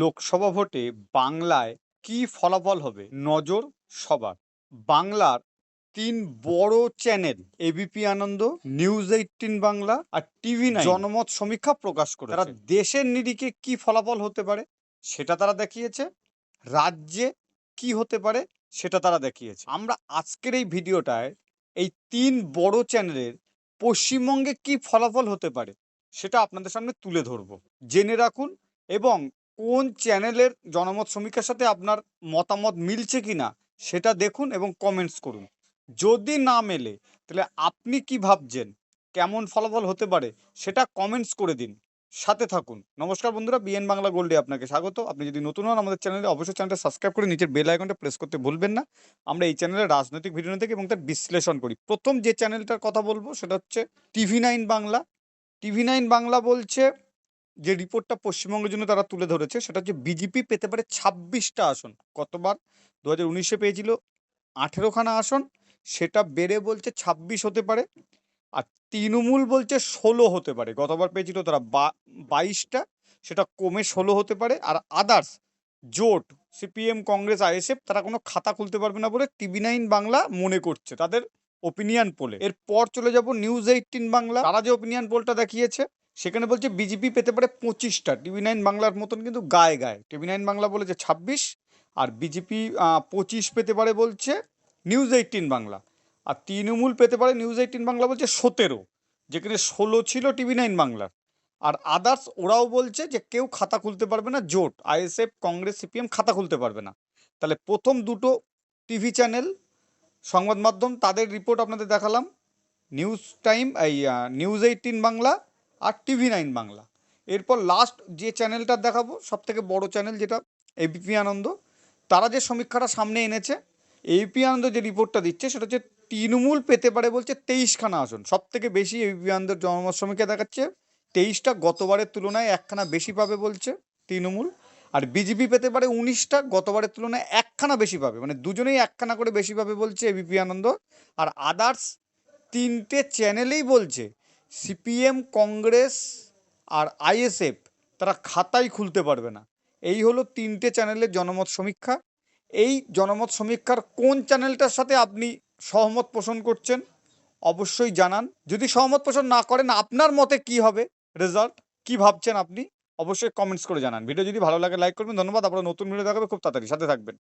লোকসভা ভোটে বাংলায় কি ফলাফল হবে? নজর সবার। বাংলার তিন বড় channel ABP Ananda news eighteen Bangla আর টিভি নাইন জনমত সমীক্ষা প্রকাশ করে তারা দেশের নিরিখে কি ফলাফল হতে পারে সেটা তারা দেখিয়েছে। রাজ্যে কি হতে পারে সেটা তারা দেখিয়েছে। আমরা আজকের এই ভিডিওটায় এই তিন বড় চ্যানেলের পশ্চিমবঙ্গে কি ফলাফল হতে পারে সেটা আপনাদের সামনে তুলে ধরবো। জেনে রাখুন এবং কোন চ্যানেলের জনমত সমীক্ষার সাথে আপনার মতামত মিলছে কি না, সেটা দেখুন এবং কমেন্টস করুন। যদি না মেলে, তাহলে আপনি কি ভাবছেন? কেমন ফলাফল হতে পারে? সেটা কমেন্টস করে দিন। সাথে থাকুন। নমস্কার বন্ধুরা, বিএন বাংলা গোল্ডে আপনাকে স্বাগত। আপনি যদি নতুন হন আমাদের চ্যানেলে, অবশ্যই চ্যানেলটা সাবস্ক্রাইব করে নিচের বেল আইকনটা প্রেস করতে ভুলবেন না। আমরা এই চ্যানেলে রাজনৈতিক ভিডিও থাকি এবং তার বিশ্লেষণ করি। প্রথম যে চ্যানেলটার কথা বলব, সেটা হচ্ছে TV nine Bangla. TV nine Bangla বলছে যে রিপোর্টটা পশ্চিমবঙ্গের জন্য তারা তুলে ধরেছে, সেটা হচ্ছে বিজেপি পেতে পারে ছাব্বিশটা আসন। কতবার? দু হাজার উনিশে পেয়েছিল আঠেরোখানা আসন, সেটা বেড়ে বলছে ছাব্বিশ হতে পারে, আর তৃণমূল বলছে ষোলো হতে পারে। গতবার পেয়েছিল তারা বাইশটা, সেটা কমে ষোলো হতে পারে, আর আদার্স জোট সিপিএম কংগ্রেস আইএসএফ তারা কোনো খাতা খুলতে পারবে না বলে টিভি নাইন বাংলা মনে করছে, তাদের ওপিনিয়ন পোলে এরপর চলে যাব নিউজ এইটিন বাংলা। তারা যে ওপিনিয়ন পোলটা দেখিয়েছে সেখানে বলছে বিজেপি পেতে পারে পঁচিশটা। টিভি নাইন বাংলার মতন কিন্তু গায়ে গায়ে। টিভি নাইন বাংলা বলেছে ছাব্বিশ, আর বিজেপি পঁচিশ পেতে পারে বলছে নিউজ এইটিন বাংলা। আর তৃণমূল পেতে পারে নিউজ এইটিন বাংলা বলছে সতেরো, যেখানে ষোলো ছিল টিভি নাইন বাংলার। আর আদার্স ওরাও বলছে যে কেউ খাতা খুলতে পারবে না, জোট, আইএসএফ, কংগ্রেস, সিপিএম খাতা খুলতে পারবে না। তাহলে প্রথম দুটো টিভি চ্যানেল, সংবাদ মাধ্যম, তাদের রিপোর্ট আপনাদের দেখালাম। নিউজ টাইম, এই নিউজ এইটিন বাংলা আর টিভি নাইন বাংলা। এরপর লাস্ট যে চ্যানেলটা দেখাবো সব থেকে বড় চ্যানেল যেটা এবিপি আনন্দ, তারা যে সমীক্ষাটা সামনে এনেছে এবিপি আনন্দ যে রিপোর্টটা দিচ্ছে, সেটা হচ্ছে তৃণমূল পেতে পারে বলছে তেইশখানা আসন। সব থেকে বেশি এবিপি আনন্দের জনমত সমীক্ষা দেখাচ্ছে, তেইশটা গতবারের তুলনায় একখানা বেশি পাবে বলছে তৃণমূল, আর বিজেপি পেতে পারে উনিশটা গতবারের তুলনায় একখানা বেশি পাবে। মানে দুজনেই একখানা করে বেশি পাবে বলছে এবিপি আনন্দ, আর আদার্স তিনটে চ্যানেলেই বলছে সিপিএম, কংগ্রেস আর আইএসএফ তারা খাতাই খুলতে পারবে না। এই হলো তিনটে চ্যানেলের জনমত সমীক্ষা। এই জনমত সমীক্ষার কোন চ্যানেলটার সাথে আপনি সহমত পোষণ করছেন অবশ্যই জানান। যদি সহমত পোষণ না করেন, আপনার মতে কি হবে রেজাল্ট কি ভাবছেন আপনি? অবশ্যই কমেন্টস করে জানান। ভিডিও যদি ভালো লাগে লাইক করবেন। ধন্যবাদ। আপনারা নতুন ভিডিও দেখাবে। খুব তাড়াতাড়ি সাথে থাকবেন।